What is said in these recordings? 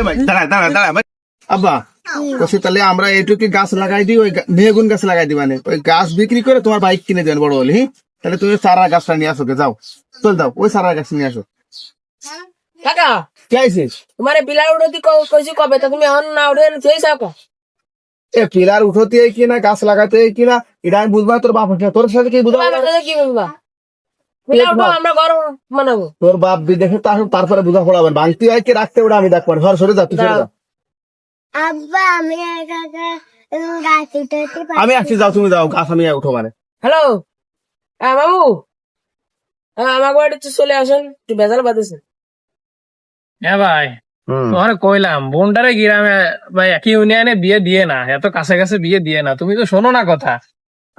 এ ভাই দাঁড়া দাঁড়া দাঁড়া ভাই। আব্বা বলছি তাহলে আমরা এইটুকু গাছ লাগাই দিই ওই গা- বেগুন গাছ লাগাই দিই মানে। ওই গাছ বিক্রি করে তোমার বাইক কিনে দেন বড় হলে হি? তাহলে তুমি চারা গাছটা নিয়ে আসো গে, যাও। চল যাও ওই চারা গাছ নিয়ে আসো। কাকা কে আইছিস তোমার বিলার উঠতি কইছি কবে? তা তুমি এখন না উঠে সেই সাকো এ পিলার উঠোতে কি না গাছ লাগাতে কি না এটা আমি বুঝবা তোর বাপ হচ্ছে তোর সাথে কি বুঝবা তোমার সাথে কি বলবা বিলার উঠো আমরা ঘর বানাবো। তোর বাপ বিদেশে তারপরে বুঝা পড়াবেন ভাঙতি হয় কি রাখতে ওটা আমি দেখব ঘর সরে যা তুই সরে যা। আব্বা আমি পারি আসছি যাও তুমি যাও। গাছ আমি উঠো মানে। হ্যালো? হ্যাঁ বাবু? হ্যাঁ আমার বাড়িতে চলে আসেন। একটু বেজাল বাঁধেছেন হ্যাঁ ভাই। তোমার কইলাম বোনটারে গ্রামে ভাই একই ইউনিয়নে বিয়ে দিয়ে না। এত কাছে কাছে বিয়ে দিয়ে না। তুমি তো শোনো না কথা।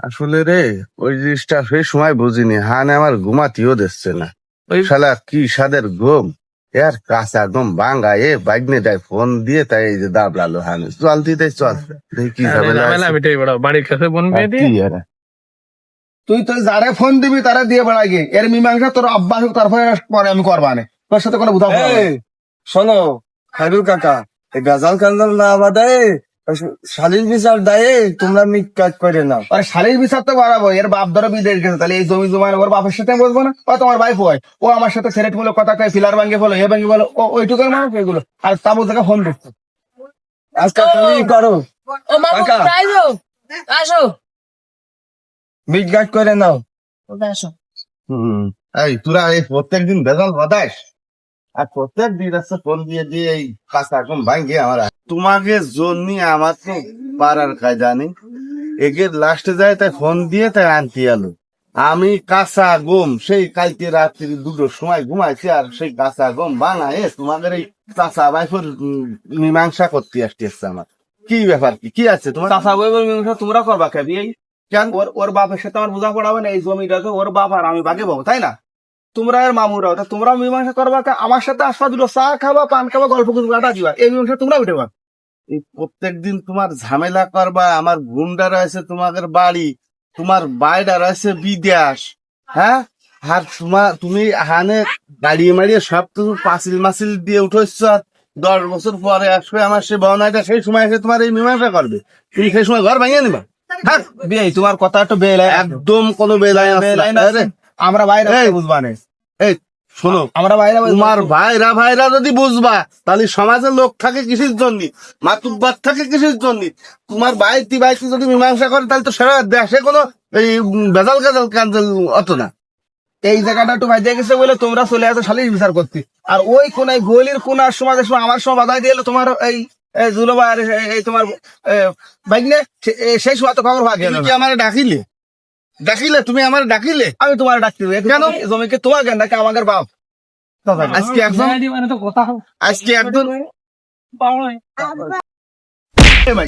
আসলে রে ওই জিনিসটা সেই সময় বুঝিনি। হানে আমার ঘুমাতিও দিচ্ছে না। ওই শালা কি সাদের ঘুম? এর কাঁচা ঘুম ভাঙ্গা এ বাইকনে দেয় ফোন দিয়ে তাই এই যে দাবলালো হানে। চল দিতে চল। দেখি কি ঝামেলা ঝামেলা। মিটাই বড়। বাড়ির কাছে বোন আর দিয়ে তুই তো যারে ফোন দিবি তারা দিয়ে বেড়াগে এর মীমাংসা তোর আব্বা হোক তারপরে পরে আমি করবা নে। তোর সাথে কোনো বুঝা। শোনো খাইরুল কাকা এই গাজাল কান্দাল না বাদায় শালির বিচার দায়ে তোমরা মিট কাজ করে নাও। আরে শালীর বিচার তো বাড়াবো এর বাপ ধরো বিদেশ গেছে তাহলে এই জমি জমা ওর বাপের সাথে বসবো না? ও তোমার ভাই হয় ও আমার সাথে সেরেট বলে কথা কয় ফিলার ভাঙ্গে বলো এ ভাঙ্গে বলো ও ওইটুকুর মানুষ এগুলো আর তাবু থেকে ফোন দিচ্ছে আজকাল তুমি করো। আসো। মিট কাজ করে নাও। আসো। হুম। এই তোরা এই প্রত্যেকদিন বেজাল বাদাস আর প্রত্যেক দিন আছে ফোন দিয়ে দিয়ে এই কাঁচা ভাঙ্গে আমার তোমাকে জন্য আমার তো পাড়ার কায়দা নেই। একে লাস্টে যায় তাই ফোন দিয়ে তাই আনতে আমি কাঁচা গম সেই কালকে রাত্রি দুটোর সময় ঘুমাইছি আর সেই কাঁচা গম বানায় তোমাদের এই চাচা বাইফোর মীমাংসা করতে আসতে এসছে আমার। কি ব্যাপার কি? কি আছে তোমার? চাষা বই বল মীমাংসা তোমরা করবা খাবি ওর ওর বাপের সাথে আমার বোঝা পড়াবে না এই জমিটা তো ওর বাপ আর আমি বাগে পাবো তাই না? তোমরা আর মামুরা তা তোমরা মীমাংসা করবা আমার সাথে আসবা দুটো চা খাবা পান খাবা গল্প কাটা দিবা। এই মীমাংসা তোমরা উঠে পাবা এই প্রত্যেকদিন তোমার ঝামেলা করবা আমার গুন্ডা রয়েছে তোমাদের বাড়ি তোমার বাইরা রয়েছে বিদেশ হ্যাঁ? আর তোমার তুমি হানে দাঁড়িয়ে মারিয়ে সব তুমি পাঁচিল মাসিল দিয়ে উঠেছ আর দশ বছর পরে আসবে আমার সে বহনাটা সেই সময় এসে তোমার এই মীমাংসা করবে। তুমি সেই সময় ঘর ভাঙিয়ে নিবা। বিয়ে তোমার কথা একটু বেলাই একদম কোনো বেলায় আসছে না। আমরা এই। বুঝবা না। এই শোনো আমরা বাইরে তোমার ভাইরা ভাইরা যদি বুঝবা তাহলে সমাজের লোক থাকে কিসের জন্য? মাতুব্বার থাকে কিসের জন্য? তোমার যদি মীমাংসা করে তাহলে তো সারা দেশে কোনো এই উম, বেজাল গাজাল কাঞ্জাল অত না। এই জায়গাটা একটু বাইরে গেছে বলে তোমরা চলে আসো শালির বিচার করতে। আর ওই কোনায় গলির কোনার সমাজের সময় আমার সময় বাধাই দিয়ে তোমার এই জুলোবা এই- তোমার এ- সেই সময় তো খবর ভাগে আমার ডাকিলে? ডাকিলে তুমি আমার ডাকিলে আমি তোমার ডাকতে দেবো। কেন? জমিকে তোমার কেন নাকি আমাদের বাপ। আজকে একজন কথা হবে আজকে একজন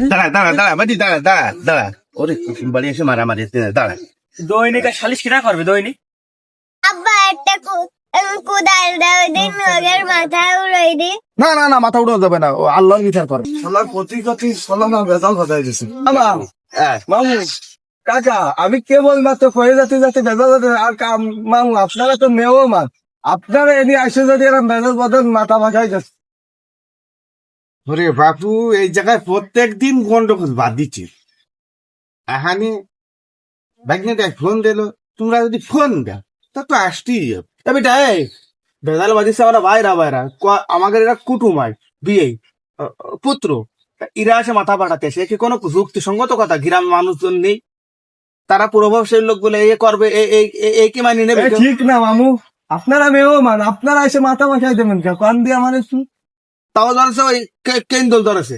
দাঁড়া দাঁড়া দাঁড়া বাড়ি দাঁড়া দাঁড়া দাঁড়া। ওরে কুসুম বাড়ি এসে মারামারি দাঁড়া। দৈনিক সালিশ কিনা করবে দৈনিক? আব্বা একটা কু- দাও দিন নগের মাথায় উড়াই দি। না না না মাথা যাবে না। ও আল্লাহর বিচার করে। প্রতি হ্যাঁ মামু। কাকা, আমি কেবল মাত্র কয়ে যাতে যাতে বেজাল আর কাম- আপনারা তো মেয়েও মান আপনারা এনে আসে যদি এরকম বেজাল বাদান মাথা মাথায় যাচ্ছে ওরে বাপু, এই জায়গায় প্রত্যেক দিন গন্ডগোল বাদ দিচ্ছে এখানে ব্যাগনেটাই ফোন দিল, তোমরা যদি ফোন দাও, তা তো আসতেই তবে এই বেদাল বাজিছে আমরা বাইরা বাইরা আমাদের এরা কুটুম হয় বিয়ে পুত্র ইরা আসে মাথা পাঠাতে, সে কি কোনো যুক্তিসঙ্গত কথা? গ্রাম মানুষজন নেই। তারা প্রভাবশালী লোক বলে এ করবে এ- এ- এ- এ কি মানিয়ে নেবে? ঠিক না মামু। আপনারা মেয়েও মান আপনারা এসে মাথা মাথায় দেবেন কে? কান দিয়ে আমার একটু। তাও ধরেছে ওই কে- কেন্দ্র ধরেছে?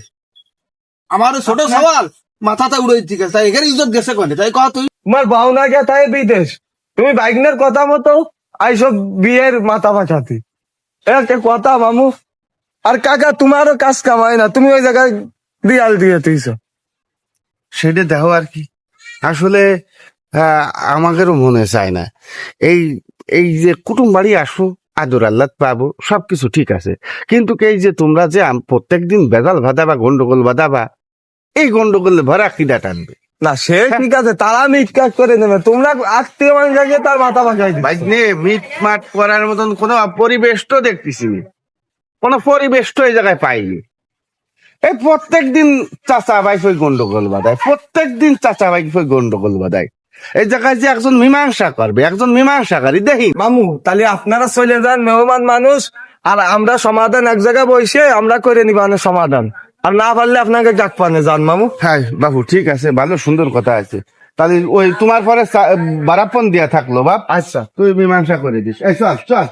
আমার ছোট সওয়াল মাথাটা উড়ে ঠিক আছে তাই এখানে ইজ্জত গেছে কোনে? তাই কহ তুই। তোমার বাউনা গে তাই বিদেশ। তুমি বাইকনের কথা মতো আইসব বিয়ের মাথা মাথাতে একটা কথা মামু। আর কাকা তোমারও কাজ কামায় না তুমি ওই জায়গায় দিয়াল দিয়ে তুইছ সেটা দেখো আর কি। আসলে আমাদেরও মনে চায় না। এই এই যে কুটুম বাড়ি আসো আদর আল্লাহ পাবো সবকিছু ঠিক আছে। কিন্তু এই যে তোমরা যে প্রত্যেক দিন বেজাল বাঁধাবা গন্ডগোল বাঁধাবা এই গন্ডগোল ভরা কিডা টানবে? না সে ঠিক আছে তারা মিট কাজ করে নেবে। তোমরা আত্মীয় মানুষকে তার মাথা নে মিট মাট করার মতন কোনো পরিবেশ তো দেখতেছি। কোনো পরিবেশ তো এই জায়গায় পাইনি। এই প্রত্যেক দিন চাচা ভাই ফই গন্ডগোল বাদায় প্রত্যেক দিন চাচা ভাই ফই গন্ডগোল বাদায় এই জায়গায় যে একজন মীমাংসা করবে একজন মীমাংসাকারী দেখি। মামু তাহলে আপনারা চলে যান মেহমান মানুষ আর আমরা সমাধান এক জায়গায় বসে আমরা করে নিবানের সমাধান। আর না পারলে আপনাকে ডাক পানে যান মামু। হ্যাঁ বাবু ঠিক আছে ভালো সুন্দর কথা আছে। তাহলে ওই তোমার পরে বারাপন দিয়া থাকল বাপ। আচ্ছা। তুই মীমাংসা করে দিস। এই চল চল।